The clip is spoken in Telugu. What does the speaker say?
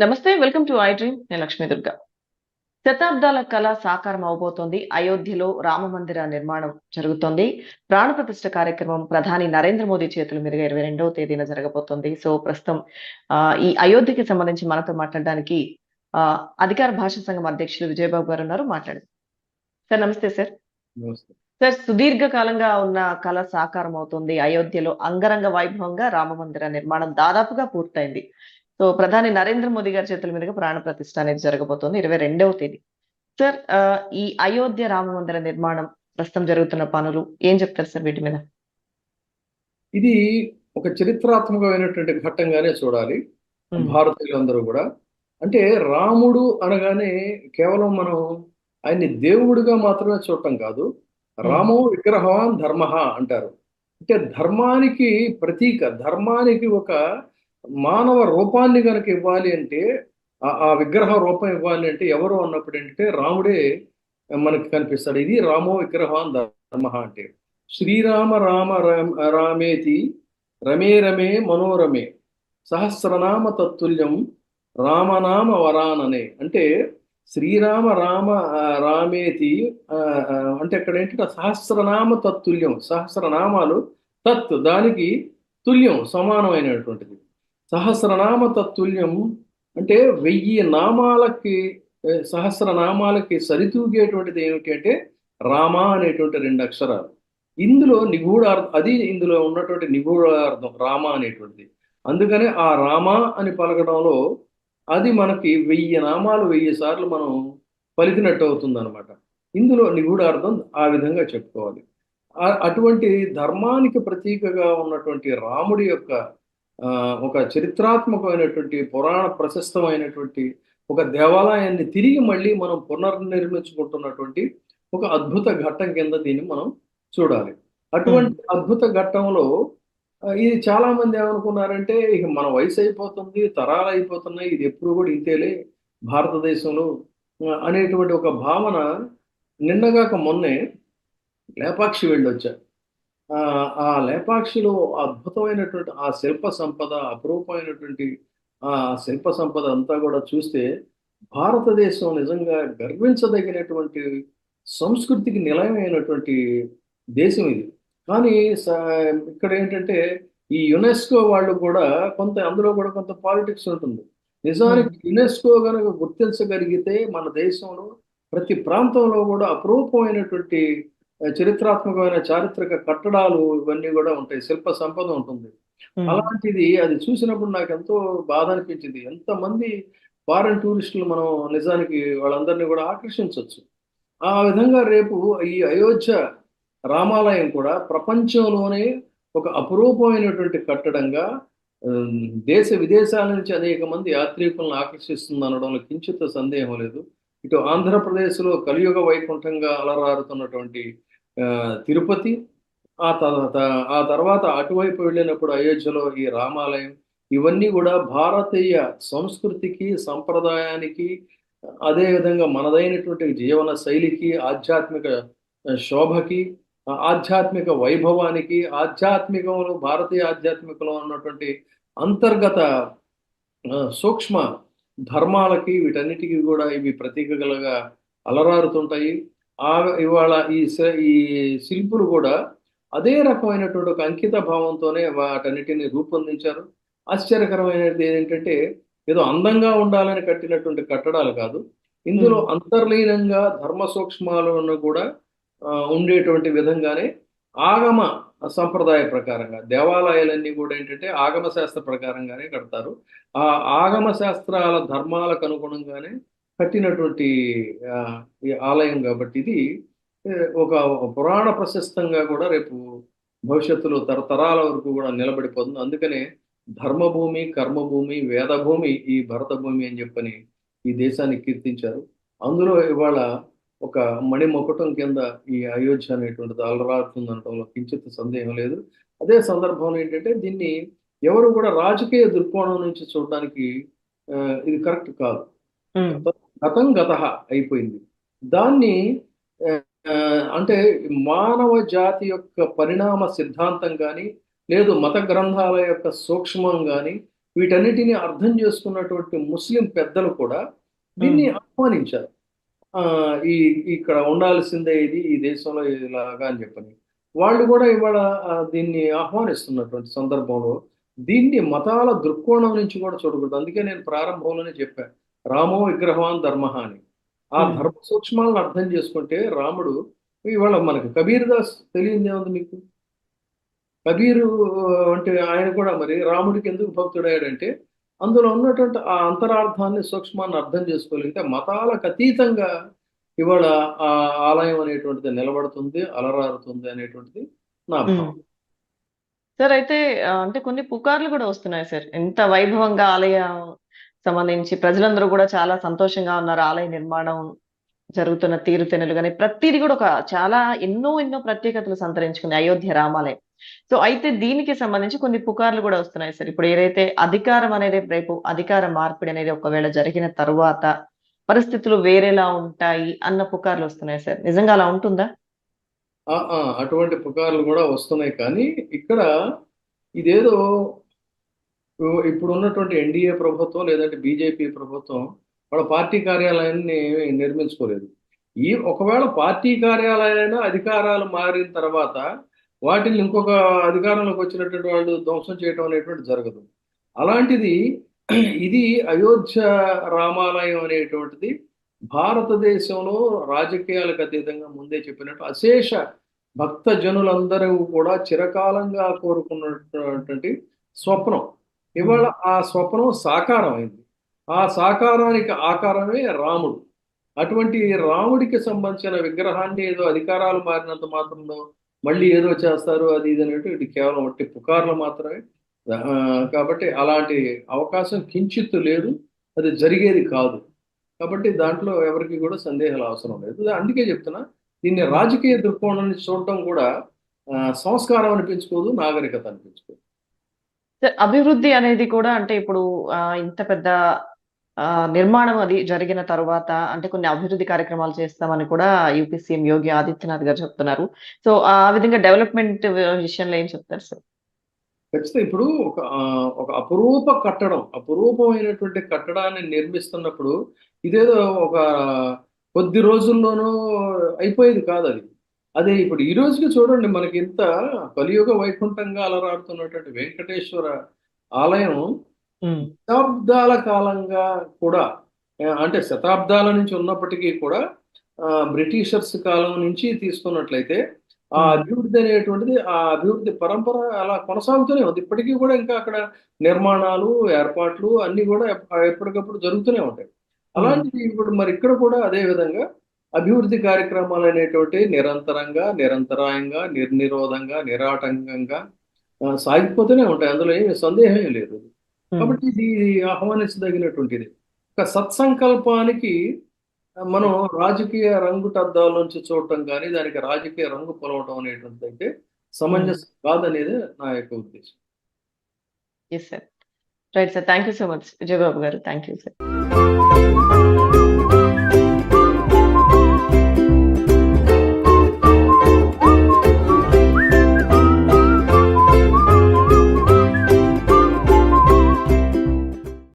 నమస్తే వెల్కమ్ టు ఐ డ్రీమ్. నేను లక్ష్మీ దుర్గా. శతాబ్దాల కళ సాకారం అవబోతోంది. అయోధ్యలో రామ మందిర నిర్మాణం జరుగుతోంది. ప్రాణ ప్రతిష్ఠ కార్యక్రమం ప్రధాని నరేంద్ర మోదీ చేతుల మీదుగా ఇరవై రెండవ తేదీన జరగబోతోంది. సో ప్రస్తుతం ఆ, ఈ అయోధ్యకి సంబంధించి మనతో మాట్లాడడానికి ఆ, అధికార భాషా సంఘం అధ్యక్షులు విజయబాబు గారు ఉన్నారు. మాట్లాడారు సార్ నమస్తే సార్. నమస్తే. సార్ సుదీర్ఘ కాలంగా ఉన్న కళ సాకారం అవుతుంది అయోధ్యలో అంగరంగ వైభవంగా రామ మందిర నిర్మాణం దాదాపుగా పూర్తయింది. సో ప్రధాని నరేంద్ర మోదీ గారి చేతుల మీదుగా ప్రాణ ప్రతిష్ఠ అనేది జరగబోతోంది ఇరవై రెండవ తేదీ. సార్ ఈ అయోధ్య రామ మందిర నిర్మాణం ప్రస్తుతం జరుగుతున్న పనులు ఏం చెప్తారు సార్ వీటి మీద? ఇది ఒక చరిత్రాత్మకమైనటువంటి ఘట్టంగానే చూడాలి. భారతీయులందరూ కూడా. అంటే రాముడు అనగానే కేవలం మనం ఆయన్ని దేవుడిగా మాత్రమే చూడటం కాదు. రామో విగ్రహవాన్ ధర్మ అంటారు. అంటే ధర్మానికి ప్రతీక ధర్మానికి ఒక మానవ రూపాన్ని కనుక ఇవ్వాలి అంటే ఆ- ఆ విగ్రహ రూపం ఇవ్వాలి అంటే ఎవరు అన్నప్పుడు ఏంటంటే రాముడే మనకి కనిపిస్తాడు. ఇది రామో విగ్రహవాన్ ధర్మ అంటే. శ్రీరామ రామ రామ- రామేతి రమే రమే మనోరమే సహస్రనామ తత్తుల్యం రామనామ వరాననే. అంటే శ్రీరామ రామ రామేతి అంటే అక్కడ ఏంటంటే సహస్రనామ తత్తుల్యం సహస్రనామాలు తత్ దానికి తుల్యం సమానమైనటువంటిది. సహస్రనామ తత్తుల్యం అంటే వెయ్యి నామాలకి సహస్రనామాలకి సరితూగేటువంటిది ఏమిటి అంటే రామ అనేటువంటి రెండు అక్షరాలు. ఇందులో నిగూఢార్థం అది ఇందులో ఉన్నటువంటి నిగూఢార్థం రామ అనేటువంటిది. అందుకనే ఆ రామ అని పలకడంలో అది మనకి వెయ్యి నామాలు వెయ్యి సార్లు మనం పలికినట్టు అవుతుంది అనమాట ఇందులో నిగూఢార్థం ఆ విధంగా చెప్పుకోవాలి. అటువంటి ధర్మానికి ప్రతీకగా ఉన్నటువంటి రాముడి యొక్క ఆ, ఒక చరిత్రాత్మకమైనటువంటి పురాణ ప్రశస్తమైనటువంటి ఒక దేవాలయాన్ని తిరిగి మళ్ళీ మనం పునర్నిర్మించుకుంటున్నటువంటి ఒక అద్భుత ఘట్టం కింద దీన్ని మనం చూడాలి. అటువంటి అద్భుత ఘట్టంలో ఇది చాలా మంది ఏమనుకున్నారంటే ఇక మన వయసు అయిపోతుంది తరాలు అయిపోతున్నాయి ఇది ఎప్పుడు కూడా ఇంతేలే భారతదేశంలో అనేటువంటి ఒక భావన నిన్నగాక మొన్నే లేపాక్షి వెళ్ళొచ్చా. ఆ ఆ లేపాక్షిలో అద్భుతమైనటువంటి ఆ శిల్ప సంపద అపురూపమైనటువంటి ఆ శిల్ప సంపద అంతా కూడా చూస్తే భారతదేశం నిజంగా గర్వించదగినటువంటి సంస్కృతికి నిలయమైనటువంటి దేశం ఇది. కానీ ఇక్కడ ఏంటంటే ఈ యునెస్కో వాళ్ళు కూడా కొంత అందులో కూడా కొంత పాలిటిక్స్ ఉంటుంది. నిజానికి యునెస్కో కనుక గుర్తించగలిగితే మన దేశంలో ప్రతి ప్రాంతంలో కూడా అపురూపమైనటువంటి చరిత్రాత్మకమైన చారిత్రక కట్టడాలు ఇవన్నీ కూడా ఉంటాయి. శిల్ప సంపద ఉంటుంది. అలాంటిది అది చూసినప్పుడు నాకు ఎంతో బాధ అనిపించింది. ఎంతమంది ఫారెన్ టూరిస్టులు మనం నిజానికి వాళ్ళందరినీ కూడా ఆకర్షించవచ్చు ఆ విధంగా రేపు ఈ అయోధ్య రామాలయం కూడా ప్రపంచంలోనే ఒక అపురూపమైనటువంటి కట్టడంగా దేశ విదేశాల నుంచి అనేక మంది యాత్రికులను ఆకర్షిస్తుంది అనడంలో కించిత సందేహం లేదు. ఇటు ఆంధ్రప్రదేశ్లో కలియుగ వైకుంఠంగా అలరారుతున్నటువంటి తిరుపతి ఆ తర్వాత ఆ తర్వాత అటువైపు వెళ్ళినప్పుడు అయోధ్యలో ఈ రామాలయం ఇవన్నీ కూడా భారతీయ సంస్కృతికి సంప్రదాయానికి అదేవిధంగా మనదైనటువంటి జీవన శైలికి ఆధ్యాత్మిక శోభకి ఆధ్యాత్మిక వైభవానికి ఆధ్యాత్మికంలో భారతీయ ఆధ్యాత్మికంలో ఉన్నటువంటి అంతర్గత సూక్ష్మ ధర్మాలకి వీటన్నిటికీ కూడా ఇవి ప్రతీకలుగా అలరారుతుంటాయి. ఆ ఇవాళ ఈ ఈ శిల్పులు కూడా అదే రకమైనటువంటి ఒక అంకిత భావంతోనే వాటన్నిటిని రూపొందించారు. ఆశ్చర్యకరమైనది ఏంటంటే ఏదో అందంగా ఉండాలని కట్టినటువంటి కట్టడాలు కాదు. ఇందులో. అంతర్లీనంగా ధర్మ సూక్ష్మాలను కూడా ఉండేటువంటి విధంగానే ఆగమ సంప్రదాయ ప్రకారంగా దేవాలయాలన్నీ కూడా ఏంటంటే ఆగమ శాస్త్ర ప్రకారంగానే కడతారు. ఆ ఆగమ శాస్త్రాల ధర్మాలకు అనుగుణంగానే కట్టినటువంటి ఈ ఆలయం కాబట్టి ఇది ఒక పురాణ ప్రశస్తంగా కూడా రేపు భవిష్యత్తులో తరతరాల వరకు కూడా నిలబడిపోతుంది. అందుకనే ధర్మభూమి కర్మభూమి వేదభూమి ఈ భరత భూమి అని చెప్పని ఈ దేశాన్ని కీర్తించారు. అందులో ఇవాళ ఒక మణిమకుటం కింద ఈ అయోధ్య అనేటువంటిది అలరారుతుంది అనడంలో కించిత్ సందేహం లేదు. అదే సందర్భంలో ఏంటంటే దీన్ని ఎవరు కూడా రాజకీయ దృక్కోణం నుంచి చూడడానికి ఇది కరెక్ట్ కాదు. గతం గత అయిపోయింది. దాన్ని అంటే మానవ జాతి యొక్క పరిణామ సిద్ధాంతం కానీ లేదు మత గ్రంథాల యొక్క సూక్ష్మం కానీ వీటన్నిటిని అర్థం చేసుకున్నటువంటి ముస్లిం పెద్దలు కూడా దీన్ని ఆహ్వానించారు. ఈ ఇక్కడ ఉండాల్సిందే ఇది ఈ దేశంలో ఇలాగా అని చెప్పని. వాళ్ళు కూడా ఇవాళ దీన్ని ఆహ్వానిస్తున్నటువంటి సందర్భంలో దీన్ని మతాల దృక్కోణం నుంచి కూడా చూడకూడదు. అందుకే నేను ప్రారంభంలోనే చెప్పాను రామో విగ్రహవాన్ ధర్మ అని. ఆ. ధర్మ సూక్ష్మాలను అర్థం చేసుకుంటే రాముడు ఇవాళ మనకు కబీర్ దాస్ తెలియదు ఏముంది మీకు? కబీరు అంటే ఆయన కూడా మరి రాముడికి ఎందుకు భక్తుడయ్యాడంటే అందులో ఉన్నటువంటి ఆ అంతరార్థాన్ని సూక్ష్మాన్ని అర్థం చేసుకోగలిగితే మతాలకు అతీతంగా ఇవాళ ఆ ఆలయం అనేటువంటిది నిలబడుతుంది అలరారుతుంది అనేటువంటిది నా భావం. సార్ అయితే అంటే కొన్ని పుకార్లు కూడా వస్తున్నాయి సార్. ఎంత వైభవంగా ఆలయం సంబంధించి ప్రజలందరూ కూడా చాలా సంతోషంగా ఉన్నారు. ఆలయ నిర్మాణం జరుగుతున్న తీరుతెన్నులు కానీ ప్రతిదీ కూడా ఒక చాలా ఎన్నో ఎన్నో ప్రత్యేకతలు సంతరించుకుంది అయోధ్య రామాలయం. సో అయితే దీనికి సంబంధించి కొన్ని పుకార్లు కూడా వస్తున్నాయి సార్. ఇప్పుడు ఏదైతే అధికారం అనేది రేపు అధికార మార్పిడి అనేది ఒకవేళ జరిగిన తర్వాత పరిస్థితులు వేరేలా ఉంటాయి అన్న పుకార్లు వస్తున్నాయి సార్. నిజంగా అలా ఉంటుందా? అటువంటి పుకార్లు కూడా వస్తున్నాయి. కానీ ఇక్కడ ఇదేదో ఇప్పుడు ఉన్నటువంటి ఎన్డీఏ ప్రభుత్వం లేదంటే బీజేపీ ప్రభుత్వం వాళ్ళ పార్టీ కార్యాలయాన్ని నిర్మించుకోలేదు. ఈ ఒకవేళ పార్టీ కార్యాలయాన్ని అధికారాలు మారిన తర్వాత వాటిని ఇంకొక అధికారంలోకి వచ్చినటువంటి వాళ్ళు ధ్వంసం చేయడం అనేటువంటి జరగదు. అలాంటిది ఇది అయోధ్య రామాలయం అనేటువంటిది భారతదేశంలో రాజకీయాలకు అతీతంగా ముందే చెప్పినట్టు అశేష భక్త జనులందరూ కూడా చిరకాలంగా కోరుకున్నటువంటి స్వప్నం. ఇవాళ ఆ స్వప్నం సాకారం అయింది ఆ సాకారానికి ఆకారమే రాముడు. అటువంటి రాముడికి సంబంధించిన విగ్రహాన్ని ఏదో అధికారాలు మారినంత మాత్రంలో మళ్ళీ ఏదో చేస్తారు అది ఇది అనేటువంటి ఇది కేవలం ఒట్టి పుకార్లు మాత్రమే. కాబట్టి అలాంటి అవకాశం కించిత్తు లేదు అది జరిగేది కాదు. కాబట్టి దాంట్లో ఎవరికి కూడా సందేహాలు అవసరం లేదు. అందుకే చెప్తున్నా దీన్ని రాజకీయ దృక్కోణం నుంచి చూడటం కూడా ఆ, సంస్కారం అనిపించుకోదు నాగరికత అనిపించుకోదు. అభివృద్ధి అనేది కూడా అంటే ఇప్పుడు ఆ, ఇంత పెద్ద నిర్మాణం అది జరిగిన తర్వాత అంటే కొన్ని అభివృద్ధి కార్యక్రమాలు చేస్తామని కూడా యూపీ సీఎం యోగి ఆదిత్యనాథ్ గారు చెప్తున్నారు. సో ఆ విధంగా డెవలప్మెంట్ విషయంలో ఏం చెప్తారు సార్? ఖచ్చితంగా ఇప్పుడు ఒక ఒక అపురూప కట్టడం అపురూపమైనటువంటి కట్టడాన్ని నిర్మిస్తున్నప్పుడు ఇదేదో ఒక కొద్ది రోజుల్లోనూ అయిపోయేది కాదు అది. అదే ఇప్పుడు ఈ రోజుకి చూడండి మనకి ఇంత కలియుగ వైకుంఠంగా అలరాడుతున్నటువంటి వెంకటేశ్వర ఆలయం శతాబ్దాల కాలంగా కూడా అంటే శతాబ్దాల నుంచి ఉన్నప్పటికీ కూడా బ్రిటిషర్స్ కాలం నుంచి తీసుకున్నట్లయితే ఆ. అభివృద్ధి అనేటువంటిది ఆ అభివృద్ధి పరంపర అలా కొనసాగుతూనే ఉంది. ఇప్పటికీ కూడా ఇంకా అక్కడ నిర్మాణాలు ఏర్పాట్లు అన్ని కూడా ఎప్ప- ఎప్పటికప్పుడు జరుగుతూనే ఉంటాయి. అలాంటిది ఇప్పుడు మరి ఇక్కడ కూడా అదే విధంగా అభివృద్ధి కార్యక్రమాలు అనేటువంటి నిరంతరంగా నిరంతరాయంగా నిర్నిరోధంగా నిరాటంకంగా సాగిపోతూనే ఉంటాయి. అందులో ఏమి సందేహం లేదు. కాబట్టి ఇది ఆహ్వానించదగినటువంటిది ఒక సత్సంకల్పానికి మనం రాజకీయ రంగుటద్దాల నుంచి చూడటం కానీ దానికి రాజకీయ రంగు పొలవటం అనేటువంటిది అయితే సమంజసం కాదనేది నా యొక్క ఉద్దేశం. Yes sir right sir thank you so much Vijayababu గారు థ్యాంక్ యూ సార్